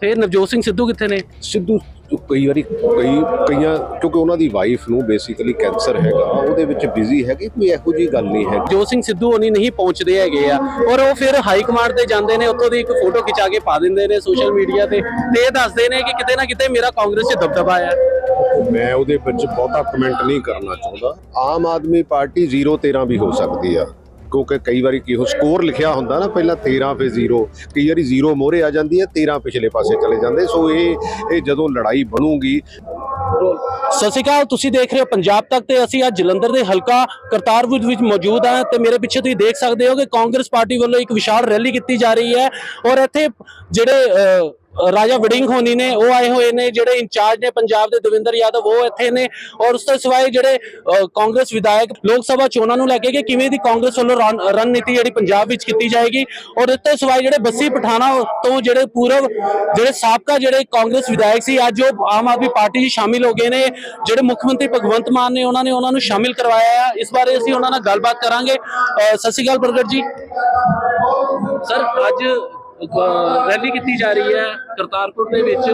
ਫਿਰ ਨਵਜੋਤ ਸਿੰਘ ਸਿੱਧੂ ਕਿੱਥੇ ਨੇ? ਸਿੱਧੂ ਕਈ ਵਾਰੀ ਕਈ ਕਈਆਂ ਕਿਉਂਕਿ ਉਹਨਾਂ ਦੀ ਵਾਈਫ ਨੂੰ ਬੇਸਿਕਲੀ ਕੈਂਸਰ ਹੈਗਾ ਉਹਦੇ ਵਿੱਚ ਬਿਜ਼ੀ ਹੈਗੀ ਕੋਈ ਇਹੋ ਜੀ ਗੱਲ ਨਹੀਂ ਹੈ ਨਵਜੋਤ ਸਿੰਘ ਸਿੱਧੂ ਹੋਣੀ ਨਹੀਂ ਪਹੁੰਚਦੇ ਹੈਗੇ ਆ। ਔਰ ਉਹ ਫਿਰ ਹਾਈ ਕਮਾਂਡ ਤੇ ਜਾਂਦੇ ਨੇ ਉੱਥੋਂ ਦੀ ਇੱਕ ਫੋਟੋ ਖਿਚਾ ਕੇ ਪਾ ਦਿੰਦੇ ਨੇ ਸੋਸ਼ਲ ਮੀਡੀਆ ਤੇ ਤੇ ਇਹ ਦੱਸਦੇ ਨੇ ਕਿ ਕਿਤੇ ਨਾ ਕਿਤੇ ਮੇਰਾ ਕਾਂਗਰਸ 'ਚ ਦਬਦਬਾ ਆ ਮੈਂ ਉਹਦੇ ਵਿੱਚ ਬਹੁਤਾ ਕਮੈਂਟ ਨਹੀਂ ਕਰਨਾ ਚਾਹੁੰਦਾ। ਆਮ ਆਦਮੀ ਪਾਰਟੀ 0 13 ਵੀ ਹੋ ਸਕਦੀ ਆ। ਕਿਉਂਕਿ ਕਈ ਵਾਰੀ ਕੀ ਹੋ ਸਕੋਰ ਲਿਖਿਆ ਹੁੰਦਾ ਨਾ, ਪਹਿਲਾਂ 13 ਫਿਰ 0 ਕਈ ਵਾਰੀ 0 ਮੋਹਰੇ ਆ ਜਾਂਦੀ ਹੈ 13 ਪਿਛਲੇ ਪਾਸੇ ਚਲੇ ਜਾਂਦੇ। ਸੋ ਇਹ ਇਹ ਜਦੋਂ ਲੜਾਈ ਬਣੂਗੀ, ਸਤਿ ਸ਼੍ਰੀ ਅਕਾਲ, ਤੁਸੀਂ ਦੇਖ ਰਹੇ ਹੋ ਪੰਜਾਬ ਤੱਕ ਤੇ ਅਸੀਂ ਅੱਜ ਜਲੰਧਰ ਦੇ ਹਲਕਾ ਕਰਤਾਰਪੁਰ ਵਿੱਚ ਮੌਜੂਦ ਹਾਂ ਤੇ ਮੇਰੇ ਪਿੱਛੇ ਤੁਸੀਂ ਦੇਖ ਸਕਦੇ ਹੋ ਕਿ ਕਾਂਗਰਸ ਪਾਰਟੀ ਵੱਲੋਂ ਇੱਕ ਵਿਸ਼ਾਲ ਰੈਲੀ ਕੀਤੀ ਜਾ ਰਹੀ ਹੈ ਔਰ ਇੱਥੇ ਜਿਹੜੇ ਰਾਜਾ ਵੜਿੰਗ ਹੋਣੀ ਨੇ, ਉਹ ਆਏ ਹੋਏ ਨੇ, ਜਿਹੜੇ ਇੰਚਾਰਜ ਨੇ ਪੰਜਾਬ ਦੇ ਦਵਿੰਦਰ ਯਾਦਵ, ਉਹ ਇੱਥੇ ਨੇ ਔਰ ਉਸ ਤੋਂ ਸਿਵਾਏ ਜਿਹੜੇ ਕਾਂਗਰਸ ਵਿਧਾਇਕ ਲੋਕ ਸਭਾ ਚੋਣਾਂ ਨੂੰ ਲੈ ਕੇ ਕਿ ਕਿਵੇਂ ਦੀ ਕਾਂਗਰਸ ਵੱਲੋਂ ਰਨ- ਰਣਨੀਤੀ ਜਿਹੜੀ ਪੰਜਾਬ ਵਿੱਚ ਕੀਤੀ ਜਾਏਗੀ ਔਰ ਇਸ ਤੋਂ ਸਿਵਾਏ ਜਿਹੜੇ ਬੱਸੀ ਪਠਾਣਾ ਤੋਂ ਜਿਹੜੇ ਪੂਰਵ, ਜਿਹੜੇ ਸਾਬਕਾ ਜਿਹੜੇ ਕਾਂਗਰਸ ਵਿਧਾਇਕ ਸੀ, ਅੱਜ ਉਹ ਆਮ ਆਦਮੀ ਪਾਰਟੀ 'ਚ ਸ਼ਾਮਿਲ ਹੋ ਗਏ ਨੇ, ਜਿਹੜੇ ਮੁੱਖ ਮੰਤਰੀ ਭਗਵੰਤ ਮਾਨ ਨੇ ਉਹਨਾਂ ਨੇ ਉਹਨਾਂ ਨੂੰ ਸ਼ਾਮਿਲ ਕਰਵਾਇਆ ਹੈ ਇਸ ਬਾਰੇ ਅਸੀਂ ਉਹਨਾਂ ਨਾਲ ਗੱਲਬਾਤ ਕਰਾਂਗੇ। ਸਤਿ ਸ਼੍ਰੀ ਅਕਾਲ ਪ੍ਰਗਟ ਜੀ। ਸਰ, ਅੱਜ ਰੈਲੀ ਕੀਤੀ ਜਾ ਰਹੀ ਹੈ ਕਰਤਾਰਪੁਰ ਦੇ ਵਿੱਚ।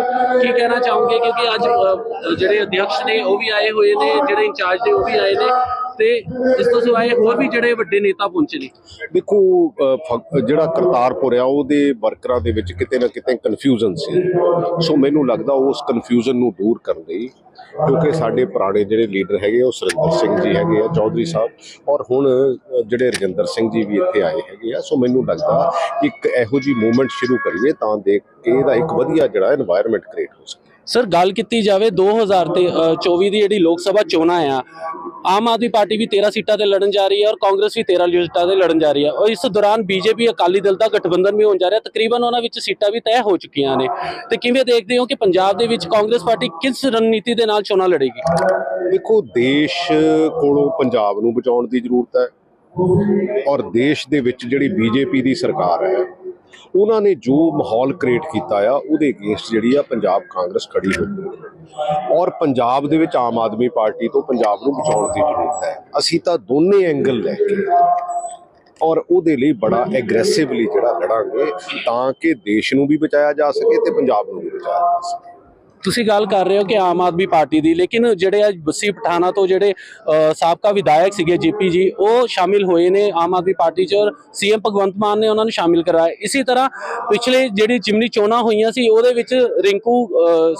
ਕੀ ਕਹਿਣਾ ਚਾਹੋਗੇ? ਕਿਉਂਕਿ ਅੱਜ ਜਿਹੜੇ ਅਧਿਕਸ਼ ਨੇ, ਉਹ ਵੀ ਆਏ ਹੋਏ ਨੇ, ਜਿਹੜੇ ਇੰਚਾਰਜ ਨੇ, ਉਹ ਵੀ ਆਏ ਨੇ। ਤੇ ਇਸ ਤੋਂ ਸਿਵਾਏ ਹੋਰ ਵੀ ਜਿਹੜੇ ਵੱਡੇ ਨੇਤਾ ਪਹੁੰਚੇ ਨੇ। ਦੇਖੋ ਜਿਹੜਾ ਕਰਤਾਰਪੁਰ ਆ, ਉਹਦੇ ਵਰਕਰਾਂ ਦੇ ਵਿੱਚ ਕਿਤੇ ਨਾ ਕਿਤੇ ਕਨਫਿਊਜ਼ਨ ਸੀ। ਸੋ ਮੈਨੂੰ ਲੱਗਦਾ ਉਸ ਕਨਫਿਊਜ਼ਨ ਨੂੰ ਦੂਰ ਕਰਨ ਲਈ, ਕਿਉਂਕਿ ਸਾਡੇ ਪੁਰਾਣੇ ਜਿਹੜੇ ਲੀਡਰ ਹੈਗੇ, ਉਹ ਸੁਰਿੰਦਰ ਸਿੰਘ ਜੀ ਹੈਗੇ ਆ, ਚੌਧਰੀ ਸਾਹਿਬ, ਔਰ ਹੁਣ ਜਿਹੜੇ ਰਜਿੰਦਰ ਸਿੰਘ ਜੀ ਵੀ ਇੱਥੇ ਆਏ ਹੈਗੇ ਆ। ਸੋ ਮੈਨੂੰ ਲੱਗਦਾ ਇੱਕ ਇਹੋ ਜੀ ਮੂਵਮੈਂਟ ਸ਼ੁਰੂ ਕਰੀਏ ਤਾਂ ਦੇਖ ਕੇ ਇਹਦਾ ਇੱਕ ਵਧੀਆ ਜਿਹੜਾ এনवायरमेंट ਕ੍ਰੀਏਟ ਹੋ ਸਕੇ। ਸਰ, ਗੱਲ ਕੀਤੀ ਜਾਵੇ 2024 ਦੀ ਜਿਹੜੀ ਲੋਕ ਸਭਾ ਚੋਣਾਂ ਆ, ਆਮ ਆਦਮੀ ਪਾਰਟੀ ਵੀ 13 ਸੀਟਾਂ ਤੇ ਲੜਨ ਜਾ ਰਹੀ ਹੈ ਔਰ ਕਾਂਗਰਸ ਵੀ 13 ਸੀਟਾਂ ਤੇ ਲੜਨ ਜਾ ਰਹੀ ਹੈ ਔਰ ਇਸ ਦੌਰਾਨ ਬੀਜੇਪੀ, ਅਕਾਲੀ ਦਲ ਦਾ ਗਠਬੰਧਨ ਵੀ ਹੋਣ ਜਾ ਰਿਹਾ। ਤਕਰੀਬਨ ਉਹਨਾਂ ਵਿੱਚ ਸੀਟਾਂ ਵੀ ਤੈਅ ਹੋ ਚੁੱਕੀਆਂ ਨੇ। ਤੇ ਕਿਵੇਂ ਦੇਖਦੇ ਹੋ ਕਿ ਪੰਜਾਬ ਦੇ ਵਿੱਚ ਕਾਂਗਰਸ ਪਾਰਟੀ ਕਿਸ ਰਣਨੀਤੀ ਦੇ ਨਾਲ ਚੋਣਾਂ ਲੜੇਗੀ? ਦੇਖੋ, ਦੇਸ਼ ਕੋਲੋਂ ਪੰਜਾਬ ਨੂੰ ਬਚਾਉਣ ਦੀ ਜ਼ਰੂਰਤ ਹੈ ਔਰ ਦੇਸ਼ ਦੇ ਵਿੱਚ ਜਿਹੜੀ ਬੀਜੇਪੀ ਦੀ ਸਰਕਾਰ ਹੈ ਉਹਨਾਂ ਨੇ ਜੋ ਮਾਹੌਲ ਕ੍ਰੀਏਟ ਕੀਤਾ ਆ, ਉਹਦੇ ਅਗੇਂਸਟ ਜਿਹੜੀ ਆ ਪੰਜਾਬ ਕਾਂਗਰਸ ਖੜੀ ਹੋਈ ਹੈ। ਔਰ ਪੰਜਾਬ ਦੇ ਵਿੱਚ ਆਮ ਆਦਮੀ ਪਾਰਟੀ ਤੋਂ ਪੰਜਾਬ ਨੂੰ ਬਚਾਉਣ ਦੀ ਜ਼ਰੂਰਤ ਹੈ। ਅਸੀਂ ਤਾਂ ਦੋਨੇ ਐਂਗਲ ਲੈ ਕੇ ਔਰ ਉਹਦੇ ਲਈ ਬੜਾ ਐਗਰੈਸਿਵਲੀ ਜਿਹੜਾ ਲੜਾਂਗੇ ਤਾਂ ਕਿ ਦੇਸ਼ ਨੂੰ ਵੀ ਬਚਾਇਆ ਜਾ ਸਕੇ ਤੇ ਪੰਜਾਬ ਨੂੰ ਵੀ ਬਚਾਇਆ ਜਾ ਸਕੇ। ਤੁਸੀਂ ਗੱਲ ਕਰ ਰਹੇ ਹੋ ਕਿ ਆਮ ਆਦਮੀ ਪਾਰਟੀ ਦੀ, ਲੇਕਿਨ ਜਿਹੜੇ ਅੱਜ ਬੱਸੀ ਪਠਾਣਾ ਤੋਂ ਜਿਹੜੇ ਸਾਬਕਾ ਵਿਧਾਇਕ ਸੀਗੇ ਜੀਪੀ ਜੀ, ਉਹ ਸ਼ਾਮਿਲ ਹੋਏ ਨੇ ਆਮ ਆਦਮੀ ਪਾਰਟੀ 'ਚ ਔਰ ਸੀਐਮ ਭਗਵੰਤ ਮਾਨ ਨੇ ਉਹਨਾਂ ਨੂੰ ਸ਼ਾਮਿਲ ਕਰਾਇਆ। ਇਸੇ ਤਰ੍ਹਾਂ ਪਿਛਲੇ ਜਿਹੜੀ ਜਿਮਨੀ ਚੋਣਾਂ ਹੋਈਆਂ ਸੀ, ਉਹਦੇ ਵਿੱਚ ਰਿੰਕੂ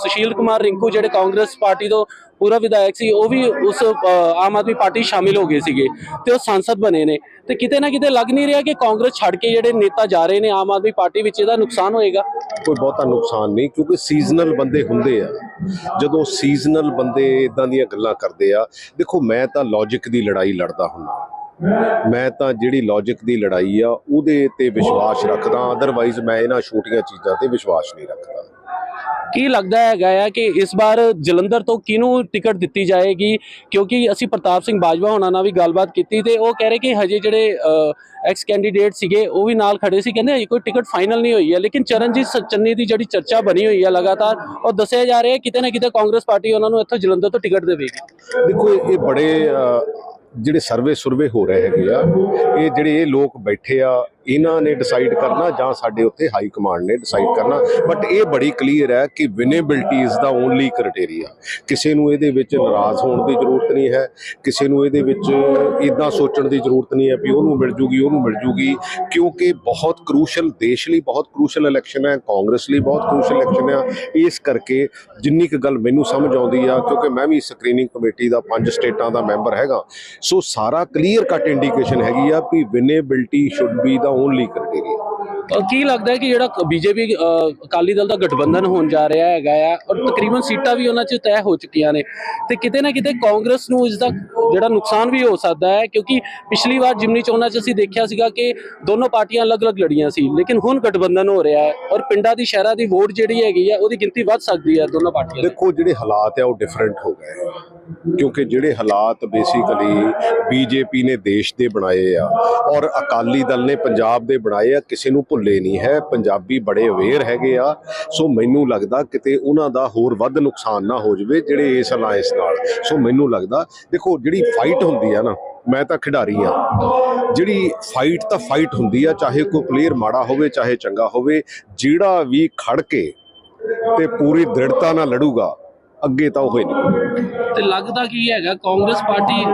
ਸੁਸ਼ੀਲ ਕੁਮਾਰ ਰਿੰਕੂ ਜਿਹੜੇ ਕਾਂਗਰਸ ਪਾਰਟੀ ਤੋਂ ਪੂਰਾ ਵਿਧਾਇਕ ਸੀ, ਉਹ ਵੀ ਉਸ ਆਮ ਆਦਮੀ ਪਾਰਟੀ ਸ਼ਾਮਿਲ ਹੋ ਗਏ ਸੀਗੇ ਤੇ ਉਹ ਸੰਸਦ ਬਣੇ ਨੇ। ਤੇ ਕਿਤੇ ਨਾ ਕਿਤੇ ਲੱਗ ਨਹੀਂ ਰਿਹਾ ਕਿ ਕਾਂਗਰਸ ਛੱਡ ਕੇ ਜਿਹੜੇ ਨੇਤਾ ਜਾ ਰਹੇ ਨੇ ਆਮ ਆਦਮੀ ਪਾਰਟੀ ਵਿੱਚ, ਇਹਦਾ ਨੁਕਸਾਨ ਹੋਏਗਾ? ਕੋਈ ਬਹੁਤਾ ਨੁਕਸਾਨ ਨਹੀਂ, ਕਿਉਂਕਿ ਸੀਜ਼ਨਲ ਬੰਦੇ ਹੁੰਦੇ ਆ, ਜਦੋਂ ਸੀਜ਼ਨਲ ਬੰਦੇ ਇਦਾਂ ਦੀਆਂ ਗੱਲਾਂ ਕਰਦੇ ਆ, ਦੇਖੋ ਮੈਂ ਤਾਂ ਲੌਜੀਕ ਦੀ ਲੜਾਈ ਲੜਦਾ ਹੁੰਦਾ ਮੈਂ ਤਾਂ ਜਿਹੜੀ ਲੌਜੀਕ ਦੀ ਲੜਾਈ ਆ, ਉਹਦੇ ਤੇ ਵਿਸ਼ਵਾਸ ਰੱਖਦਾ ਅਦਰਵਾਈਜ਼ ਮੈਂ ਇਹਨਾਂ ਛੋਟੀਆਂ ਚੀਜ਼ਾਂ ਤੇ ਵਿਸ਼ਵਾਸ ਨਹੀਂ ਰੱਖਦਾ। ਕੀ ਲੱਗਦਾ ਹੈਗਾ ਆ ਕਿ ਇਸ ਵਾਰ ਜਲੰਧਰ ਤੋਂ ਕਿਹਨੂੰ ਟਿਕਟ ਦਿੱਤੀ ਜਾਏਗੀ? ਕਿਉਂਕਿ ਅਸੀਂ ਪ੍ਰਤਾਪ ਸਿੰਘ ਬਾਜਵਾ ਹੋਣਾ ਨਾਲ ਵੀ ਗੱਲਬਾਤ ਕੀਤੀ ਤੇ ਉਹ ਕਹਿ ਰਹੇ ਕਿ ਹਜੇ ਜਿਹੜੇ ਐਕਸ ਕੈਂਡੀਡੇਟ ਸੀਗੇ, ਉਹ ਵੀ ਨਾਲ ਖੜੇ ਸੀ। ਕਹਿੰਦੇ ਹਜੇ ਕੋਈ ਟਿਕਟ ਫਾਈਨਲ ਨਹੀਂ ਹੋਈ ਹੈ। ਲੇਕਿਨ ਚਰਨਜੀਤ ਸ- ਚੰਨੀ ਦੀ ਜਿਹੜੀ ਚਰਚਾ ਬਣੀ ਹੋਈ ਹੈ ਲਗਾਤਾਰ, ਉਹ ਦੱਸਿਆ ਜਾ ਰਿਹਾ ਕਿਤੇ ਨਾ ਕਿਤੇ ਕਾਂਗਰਸ ਪਾਰਟੀ ਉਹਨਾਂ ਨੂੰ ਇੱਥੋਂ ਜਲੰਧਰ ਤੋਂ ਟਿਕਟ ਦੇਵੇਗੀ। ਦੇਖੋ, ਇਹ ਬੜੇ ਜਿਹੜੇ ਸਰਵੇ ਸੁਰਵੇ ਹੋ ਰਹੇ ਹੈਗੇ ਆ, ਇਹ ਜਿਹੜੇ ਇਹ ਲੋਕ ਬੈਠੇ ਆ ਇਹਨਾਂ ਨੇ ਡਿਸਾਈਡ ਕਰਨਾ ਜਾਂ ਸਾਡੇ ਉੱਤੇ ਹਾਈ ਕਮਾਂਡ ਨੇ ਡਿਸਾਈਡ ਕਰਨਾ। ਬਟ ਇਹ ਬੜੀ ਕਲੀਅਰ ਹੈ ਕਿ winnability is the only criteria ਕਿਸੇ ਨੂੰ ਇਹਦੇ ਵਿੱਚ ਨਾਰਾਜ਼ ਹੋਣ ਦੀ ਜ਼ਰੂਰਤ ਨਹੀਂ ਹੈ, ਕਿਸੇ ਨੂੰ ਇਹਦੇ ਵਿੱਚ ਇਦਾਂ ਸੋਚਣ ਦੀ ਜ਼ਰੂਰਤ ਨਹੀਂ ਹੈ ਵੀ ਉਹਨੂੰ ਮਿਲ ਜੂਗੀ, ਉਹਨੂੰ ਮਿਲ ਜੂਗੀ। ਕਿਉਂਕਿ ਬਹੁਤ ਕਰੂਸ਼ਲ ਦੇਸ਼ ਲਈ ਬਹੁਤ ਕਰੂਸ਼ਲ ਇਲੈਕਸ਼ਨ ਹੈ, ਕਾਂਗਰਸ ਲਈ ਬਹੁਤ ਕਰੂਸ਼ਲ ਇਲੈਕਸ਼ਨ ਹੈ। ਇਸ ਕਰਕੇ ਜਿੰਨੀ ਕੁ ਗੱਲ ਮੈਨੂੰ ਸਮਝ ਆਉਂਦੀ ਆ, ਕਿਉਂਕਿ ਮੈਂ ਵੀ ਸਕਰੀਨਿੰਗ ਕਮੇਟੀ ਦਾ ਪੰਜ ਸਟੇਟਾਂ ਦਾ ਮੈਂਬਰ ਹੈਗਾ। ਸੋ ਸਾਰਾ ਕਲੀਅਰ ਕੱਟ ਇੰਡੀਕੇਸ਼ਨ ਹੈਗੀ ਆ ਵੀ winnability should be the only criteria uh, ਕੀ ਲੱਗਦਾ ਹੈ ਕਿ ਜਿਹੜਾ ਬੀਜੇਪੀ ਅਕਾਲੀ ਦਲ ਦਾ ਗਠਬੰਧਨ ਹੋਣ ਜਾ ਰਿਹਾ ਹੈਗਾ ਆ ਔਰ ਤਕਰੀਬਨ ਸੀਟਾਂ ਵੀ ਉਹਨਾਂ 'ਚ ਤੈਅ ਹੋ ਚੁੱਕੀਆਂ ਨੇ। ਤੇ ਕਿਤੇ ਨਾ ਕਿਤੇ ਕਾਂਗਰਸ ਨੂੰ ਇਸ ਦਾ ਜਿਹੜਾ ਨੁਕਸਾਨ ਵੀ ਹੋ ਸਕਦਾ ਹੈ, ਕਿਉਂਕਿ ਪਿਛਲੀ ਵਾਰ ਜਿਮਨੀ ਚੋਣਾਂ 'ਚ ਅਸੀਂ ਦੇਖਿਆ ਸੀਗਾ ਕਿ ਦੋਨੋਂ ਪਾਰਟੀਆਂ ਅਲੱਗ-ਅਲੱਗ ਲੜੀਆਂ ਸੀ, ਲੇਕਿਨ ਹੁਣ ਗਠਬੰਧਨ ਹੋ ਰਿਹਾ ਹੈ ਔਰ ਪਿੰਡਾਂ ਦੀ, ਸ਼ਹਿਰਾਂ ਦੀ ਵੋਟ ਜਿਹੜੀ ਹੈਗੀ ਆ ਉਹਦੀ ਗਿਣਤੀ ਵੱਧ ਸਕਦੀ ਹੈ ਦੋਨੋਂ ਪਾਰਟੀਆਂ ਦੀ। ਦੇਖੋ, ਜਿਹੜੇ ਹਾਲਾਤ ਆ ਉਹ ਡਿਫਰੈਂਟ ਹੋ ਗਏ ਕਿਉਂਕਿ ਜਿਹੜੇ ਹਾਲਾਤ ਬੇਸਿਕਲੀ ਬੀਜੇਪੀ ਨੇ ਦੇਸ਼ ਦੇ ਬਣਾਏ ਆ ਔਰ ਅਕਾਲੀ ਦਲ ਨੇ ਪੰਜਾਬ ਦੇ ਬਣਾਏ ਆ, ਕਿਸੇ ਨੂੰ ਭੁੱਲੇ ਨਹੀਂ ਹੈ, ਪੰਜਾਬੀ ਬੜੇ ਅਵੇਅਰ ਹੈਗੇ ਆ, ਸੋ ਮੈਨੂੰ ਲੱਗਦਾ ਕਿਤੇ ਉਹਨਾਂ ਦਾ ਹੋਰ ਵੱਧ ਨੁਕਸਾਨ ਨਾ ਹੋ ਜਾਵੇ ਜਿਹੜੇ ਇਸ ਅਲਾਈਅੰਸ ਨਾਲ। ਸੋ ਮੈਨੂੰ ਲੱਗਦਾ, ਦੇਖੋ, ਜਿਹੜੀ ਫਾਈਟ ਹੁੰਦੀ ਆ ਨਾ ਮੈਂ ਤਾਂ ਖਿਡਾਰੀ ਆ। ਜਿਹੜੀ ਫਾਈਟ ਤਾਂ ਫਾਈਟ ਹੁੰਦੀ ਆ ਚਾਹੇ ਕੋਈ ਪਲੇਅਰ ਮਾੜਾ ਹੋਵੇ ਚਾਹੇ ਚੰਗਾ ਹੋਵੇ ਜਿਹੜਾ ਵੀ ਖੜ ਕੇ ਤੇ ਪੂਰੀ ਦ੍ਰਿੜਤਾ ਨਾਲ ਲੜੂਗਾ ਅੱਗੇ ਤਾਂ ਉਹ ਹੀ ਨਹੀਂ। ਤੇ ਲੱਗਦਾ ਕੀ ਹੈਗਾ ਕਾਂਗਰਸ ਪਾਰਟੀ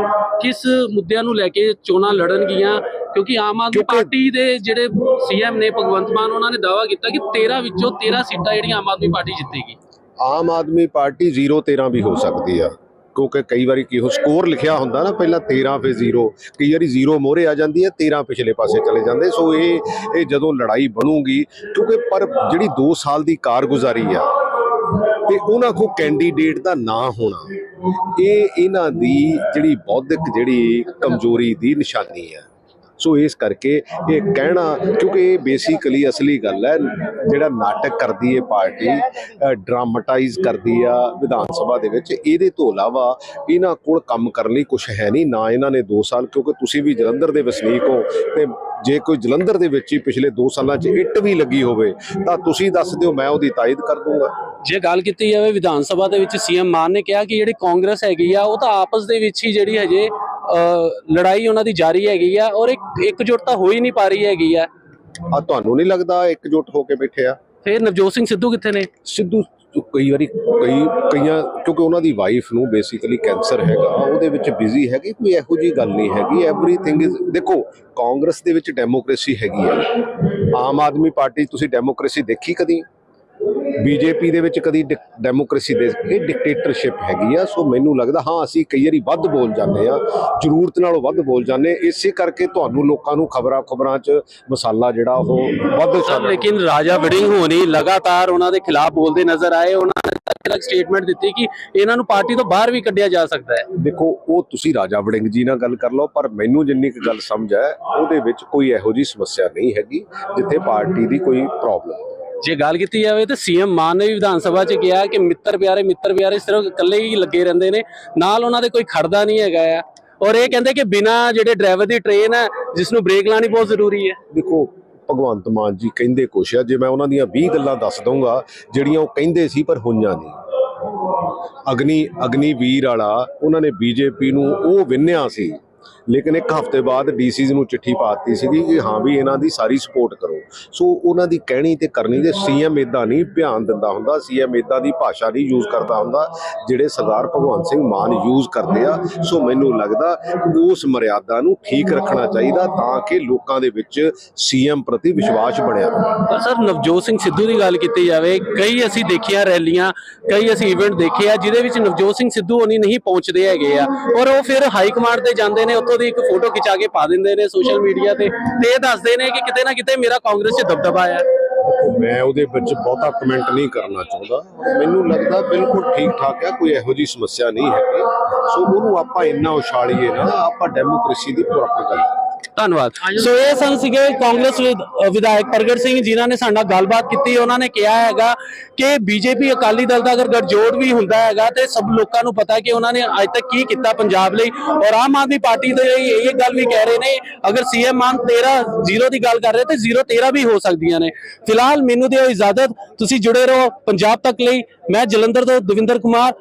ਕਿਸ ਮੁੱਦਿਆਂ ਨੂੰ ਲੈ ਕੇ ਚੋਣਾਂ ਲੜਨਗੀਆਂ ਕਿਉਂਕਿ ਆਮ ਆਦਮੀ ਪਾਰਟੀ ਦੇ ਜਿਹੜੇ ਸੀਐਮ ਨੇ ਭਗਵੰਤ ਮਾਨ ਉਹਨਾਂ ਨੇ ਦਾਅਵਾ ਕੀਤਾ ਕਿ 13 ਵਿੱਚੋਂ 13 ਸੀਟਾਂ ਜਿਹੜੀਆਂ ਆਮ ਆਦਮੀ ਪਾਰਟੀ ਜਿੱਤੇਗੀ। ਆਮ ਆਦਮੀ ਪਾਰਟੀ 0 13 ਵੀ ਹੋ ਸਕਦੀ ਆ। ਕਿਉਂਕਿ ਕਈ ਵਾਰੀ ਕੀ ਹੋ ਸਕੋਰ ਲਿਖਿਆ ਹੁੰਦਾ ਨਾ ਪਹਿਲਾਂ 13 ਫਿਰ 0 ਕਈ ਵਾਰੀ 0 ਮੋਹਰੇ ਆ ਜਾਂਦੀ ਹੈ 13 ਪਿਛਲੇ ਪਾਸੇ ਚਲੇ ਜਾਂਦੇ, ਸੋ ਇਹ ਇਹ ਜਦੋਂ ਲੜਾਈ ਬਣੂਗੀ, ਕਿਉਂਕਿ ਪਰ ਜਿਹੜੀ 2 ਸਾਲ ਦੀ ਕਾਰਗੁਜ਼ਾਰੀ ਆ, ਤੇ ਉਹਨਾਂ ਕੋ ਕੈਂਡੀਡੇਟ ਦਾ ਨਾਂ ਹੋਣਾ, ਇਹ ਇਹਨਾਂ ਦੀ ਜਿਹੜੀ ਬੌਧਿਕ ਜਿਹੜੀ ਕਮਜ਼ੋਰੀ ਦੀ ਨਿਸ਼ਾਨੀ ਹੈ ਸੋ ਇਸ ਕਰਕੇ ਇਹ ਕਹਿਣਾ ਕਿਉਂਕਿ ਇਹ ਬੇਸਿਕਲੀ ਅਸਲੀ ਗੱਲ ਹੈ ਜਿਹੜਾ ਨਾਟਕ ਕਰਦੀ ਹੈ ਪਾਰਟੀ ਡਰਾਮਾਟਾਈਜ਼ ਕਰਦੀ ਆ ਵਿਧਾਨ ਸਭਾ ਦੇ ਵਿੱਚ ਇਹਦੇ ਤੋਂ ਇਲਾਵਾ ਇਹਨਾਂ ਕੋਲ ਕੰਮ ਕਰਨ ਲਈ ਕੁਝ ਹੈ ਨਹੀਂ ਨਾ ਇਹਨਾਂ ਨੇ 2 ਸਾਲ ਕਿਉਂਕਿ ਤੁਸੀਂ ਵੀ ਜਲੰਧਰ ਦੇ ਵਸਨੀਕ ਹੋ ਤੇ ਜੇ ਕੋਈ ਜਲੰਧਰ ਦੇ ਵਿੱਚ ਹੀ ਪਿਛਲੇ 2 ਸਾਲਾਂ 'ਚ ਇੱਟ ਵੀ ਲੱਗੀ ਹੋਵੇ ਤਾਂ ਤੁਸੀਂ ਦੱਸ ਦਿਓ ਮੈਂ ਉਹਦੀ ਤਾਇਦ ਕਰ ਦੂੰਗਾ। ਜੇ ਗੱਲ ਕੀਤੀ ਜਾਵੇ ਵਿਧਾਨ ਸਭਾ ਦੇ ਵਿੱਚ ਸੀਐਮ ਮਾਨ ਨੇ ਕਿਹਾ ਕਿ ਜਿਹੜੀ ਕਾਂਗਰਸ ਹੈਗੀ ਆ ਉਹ ਤਾਂ ਆਪਸ ਦੇ ਵਿੱਚ ਹੀ ਜਿਹੜੀ ਹਜੇ ਅ, ਲੜਾਈ ਉਹਨਾਂ ਦੀ ਜਾਰੀ ਹੈਗੀ ਆ ਔਰ ਇੱਕ ਇਕਜੁੱਟਤਾ ਹੋ ਹੀ ਨਹੀਂ ਪਾ ਰਹੀ ਹੈਗੀ ਆ। ਆ ਤੁਹਾਨੂੰ ਨਹੀਂ ਲੱਗਦਾ ਇਕਜੁੱਟ ਹੋ ਕੇ ਬੈਠੇ ਆ? ਫਿਰ ਨਵਜੋਤ ਸਿੰਘ ਸਿੱਧੂ ਕਿੱਥੇ ਨੇ? ਸਿੱਧੂ ਕਈ ਵਾਰੀ ਕਈ ਕਈਆਂ ਕਿਉਂਕਿ ਉਹਨਾਂ ਦੀ ਵਾਈਫ ਨੂੰ ਬੇਸਿਕਲੀ ਕੈਂਸਰ ਹੈਗਾ ਉਹਦੇ ਵਿੱਚ ਬਿਜ਼ੀ ਹੈਗੀ ਕੋਈ ਇਹੋ ਜੀ ਗੱਲ ਨਹੀਂ ਹੈਗੀ। ਐਵਰੀਥਿੰਗ ਇਜ਼ ਦੇਖੋ ਕਾਂਗਰਸ ਦੇ ਵਿੱਚ ਡੈਮੋਕ੍ਰੇਸੀ ਹੈਗੀ ਆ। ਆਮ ਆਦਮੀ ਪਾਰਟੀ ਤੁਸੀਂ ਡੈਮੋਕ੍ਰੇਸੀ ਦੇਖੀ ਕਦੀ? ਬੀਜੇਪੀ ਦੇ ਵਿੱਚ ਕਦੀ ਡੈਮੋਕ੍ਰੇਸੀ ਦੇ ਇਹ ਡਿਕਟੇਟਰਸ਼ਿਪ ਹੈਗੀ ਆ। ਸੋ ਮੈਨੂੰ ਲੱਗਦਾ ਹਾਂ ਅਸੀਂ ਕਈ ਵਾਰੀ ਵੱਧ ਬੋਲ ਜਾਂਦੇ ਆ ਜ਼ਰੂਰਤ ਨਾਲੋਂ ਵੱਧ ਬੋਲ ਜਾਂਦੇ ਇਸੇ ਕਰਕੇ ਤੁਹਾਨੂੰ ਲੋਕਾਂ ਨੂੰ ਖਬਰਾਂ ਖਬਰਾਂ 'ਚ ਮਸਾਲਾ ਜਿਹੜਾ ਉਹ ਵੱਧ ਸਰ ਲੇਕਿਨ ਰਾਜਾ ਵੜਿੰਗ ਹੋਣੀ ਲਗਾਤਾਰ ਉਹਨਾਂ ਦੇ ਖਿਲਾਫ ਬੋਲਦੇ ਨਜ਼ਰ ਆਏ। ਉਹਨਾਂ ਨੇ ਅਲੱਗ ਸਟੇਟਮੈਂਟ ਦਿੱਤੀ ਕਿ ਇਹਨਾਂ ਨੂੰ ਪਾਰਟੀ ਤੋਂ ਬਾਹਰ ਵੀ ਕੱਢਿਆ ਜਾ ਸਕਦਾ ਹੈ। ਦੇਖੋ ਉਹ ਤੁਸੀਂ ਰਾਜਾ ਵੜਿੰਗ ਜੀ ਨਾਲ ਗੱਲ ਕਰ ਲਓ ਪਰ ਮੈਨੂੰ ਜਿੰਨੀ ਕੁ ਗੱਲ ਸਮਝ ਹੈ ਉਹਦੇ ਵਿੱਚ ਕੋਈ ਇਹੋ ਜੀ ਸਮੱਸਿਆ ਨਹੀਂ ਹੈਗੀ ਜਿੱਥੇ ਪਾਰਟੀ ਦੀ ਕੋਈ ਪ੍ਰੋਬਲਮ ਜੇ ਗੱਲ ਕੀਤੀ ਜਾਵੇ ਤਾਂ ਸੀਐਮ ਮਾਨ ਨੇ ਵੀ ਵਿਧਾਨ ਸਭਾ 'ਚ ਕਿਹਾ ਕਿ ਮਿੱਤਰ ਪਿਆਰੇ ਮਿੱਤਰ ਪਿਆਰੇ ਸਿਰਫ ਇਕੱਲੇ ਹੀ ਲੱਗੇ ਰਹਿੰਦੇ ਨੇ। ਨਾਲ ਉਹਨਾਂ ਦੇ ਕੋਈ ਖੜਦਾ ਨਹੀਂ ਹੈਗਾ ਆ। ਔਰ ਇਹ ਕਹਿੰਦੇ ਕਿ ਬਿਨਾ ਜਿਹੜੇ ਡਰਾਈਵਰ ਦੀ ਟ੍ਰੇਨ ਹੈ ਜਿਸ ਨੂੰ ਬ੍ਰੇਕ ਲਾਣੀ ਬਹੁਤ ਜ਼ਰੂਰੀ ਹੈ। ਦੇਖੋ, ਭਗਵੰਤ ਮਾਨ ਜੀ ਕਹਿੰਦੇ ਕੁਛ ਆ। ਜੇ ਮੈਂ ਉਹਨਾਂ ਦੀਆਂ 20 ਗੱਲਾਂ ਦੱਸ ਦਊਂਗਾ, ਜਿਹੜੀਆਂ ਉਹ ਕਹਿੰਦੇ ਸੀ ਪਰ ਹੋਈਆਂ ਨਹੀਂ। ਅਗਨੀ ਅਗਨੀ ਵੀਰ ਵਾਲਾ, ਉਹਨਾਂ ਨੇ ਬੀਜੇਪੀ ਨੂੰ ਉਹ ਵਿੰਨਿਆ ਸੀ ਲੇਕਿਨ ਇੱਕ ਹਫ਼ਤੇ ਬਾਅਦ ਡੀਸੀਜ਼ ਨੂੰ ਚਿੱਠੀ ਪਾਤੀ ਸੀਗੀ ਕਿ ਹਾਂ ਵੀ ਇਹਨਾਂ ਦੀ ਸਾਰੀ ਸਪੋਰਟ ਕਰੋ। ਸੋ ਉਹਨਾਂ ਦੀ ਕਹਿਣੀ ਤੇ ਕਰਨੀ ਦੇ ਸੀਐਮ ਇਦਾਂ ਨਹੀਂ ਧਿਆਨ ਦਿੰਦਾ ਹੁੰਦਾ, ਸੀਐਮ ਇਦਾਂ ਦੀ ਭਾਸ਼ਾ ਨਹੀਂ ਯੂਜ਼ ਕਰਦਾ ਹੁੰਦਾ, ਜਿਹੜੇ ਸਰਦਾਰ ਭਗਵੰਤ ਸਿੰਘ ਮਾਨ ਯੂਜ਼ ਕਰਦੇ ਆ। ਸੋ ਮੈਨੂੰ ਲੱਗਦਾ ਉਸ ਮਰਿਆਦਾ ਨੂੰ ਠੀਕ ਰੱਖਣਾ ਚਾਹੀਦਾ ਤਾਂ ਕਿ ਲੋਕਾਂ ਦੇ ਵਿੱਚ ਸੀਐਮ ਪ੍ਰਤੀ ਵਿਸ਼ਵਾਸ ਬਣਿਆ ਰਹੇ। ਸਰ, ਨਵਜੋਤ ਸਿੰਘ ਸਿੱਧੂ ਦੀ ਗੱਲ ਕੀਤੀ ਜਾਵੇ, ਕਈ ਅਸੀਂ ਦੇਖੀਆਂ ਰੈਲੀਆਂ, ਕਈ ਅਸੀਂ ਇਵੈਂਟ ਦੇਖੇ ਆ, ਜਿਹਦੇ ਵਿੱਚ ਨਵਜੋਤ ਸਿੰਘ ਸਿੱਧੂ ਹੋਣੀ ਨਹੀਂ ਪਹੁੰਚਦੇ ਹੈਗੇ ਆ। ਔਰ ਉਹ ਫਿਰ ਹਾਈ ਕਮਾਂਡ ਤੇ ਜਾਂਦੇ ਨੇ, ਉੱਥੋਂ ਦੀ ਇੱਕ ਫੋਟੋ ਖਿਚਾ ਕੇ ਪਾ ਦਿੰਦੇ ਨੇ ਸੋਸ਼ਲ ਮੀਡੀਆ ਤੇ ਤੇ ਇਹ ਦੱਸਦੇ ਨੇ ਕਿ ਕਿਤੇ ਨਾ ਕਿਤੇ ਮੇਰਾ ਕਾਂਗਰਸ 'ਚ ਦਬਦਬਾ ਆ ਮੈਂ ਉਹਦੇ ਵਿੱਚ ਬਹੁਤਾ ਕਮੈਂਟ ਨਹੀਂ ਕਰਨਾ ਚਾਹੁੰਦਾ। ਮੈਨੂੰ ਲੱਗਦਾ ਬਿਲਕੁਲ ਠੀਕ ਠਾਕ ਹੈ, ਕੋਈ ਇਹੋ ਜੀ ਸਮੱਸਿਆ ਨਹੀਂ ਹੈਗੀ। ਸੋ ਉਹਨੂੰ ਆਪਾਂ ਇੰਨਾ ਉਛਾਲੀਏ ਨਾ, ਆਪਾਂ ਡੈਮੋਕ੍ਰੇਸੀ ਦੀ ਪ੍ਰੋਪਰ ਗੱਲ। ਧੰਨਵਾਦ। ਸੋ ਇਹ ਸਨ ਸੀਗੇ ਕਾਂਗਰਸ ਵਿਧਾਇਕ ਪ੍ਰਗਟ ਸਿੰਘ ਜਿਨ੍ਹਾਂ ਨੇ ਸਾਡੇ ਗੱਲਬਾਤ ਕੀਤੀ। ਉਹਨਾਂ ਨੇ ਕਿਹਾ ਹੈਗਾ ਕਿ ਬੀਜੇਪੀ ਅਕਾਲੀ ਦਲ ਦਾ ਅਗਰ ਗੱਠਜੋੜ ਵੀ ਹੁੰਦਾ ਹੈਗਾ ਤੇ ਸਭ ਲੋਕਾਂ ਨੂੰ ਪਤਾ ਕਿ ਉਹਨਾਂ ਨੇ ਅੱਜ ਤੱਕ ਕੀ ਕੀਤਾ ਪੰਜਾਬ ਲਈ। ਔਰ ਆਮ ਆਦਮੀ ਪਾਰਟੀ ਦੇ ਲਈ ਇਹ ਗੱਲ ਵੀ ਕਹਿ ਰਹੇ ਨੇ ਅਗਰ ਸੀਐਮ ਮਾਨ 13 ਜ਼ੀਰੋ ਦੀ ਗੱਲ ਕਰ ਰਹੇ ਤੇ 0 13 ਵੀ ਹੋ ਸਕਦੀਆਂ ਨੇ। ਫਿਲਹਾਲ ਮੈਨੂੰ ਦਿਓ ਇਜਾਜ਼ਤ ਤੁਸੀਂ ਜੁੜੇ ਰਹੋ ਪੰਜਾਬ ਤੱਕ ਲਈ। ਮੈਂ ਜਲੰਧਰ ਤੋਂ ਦਵਿੰਦਰ ਕੁਮਾਰ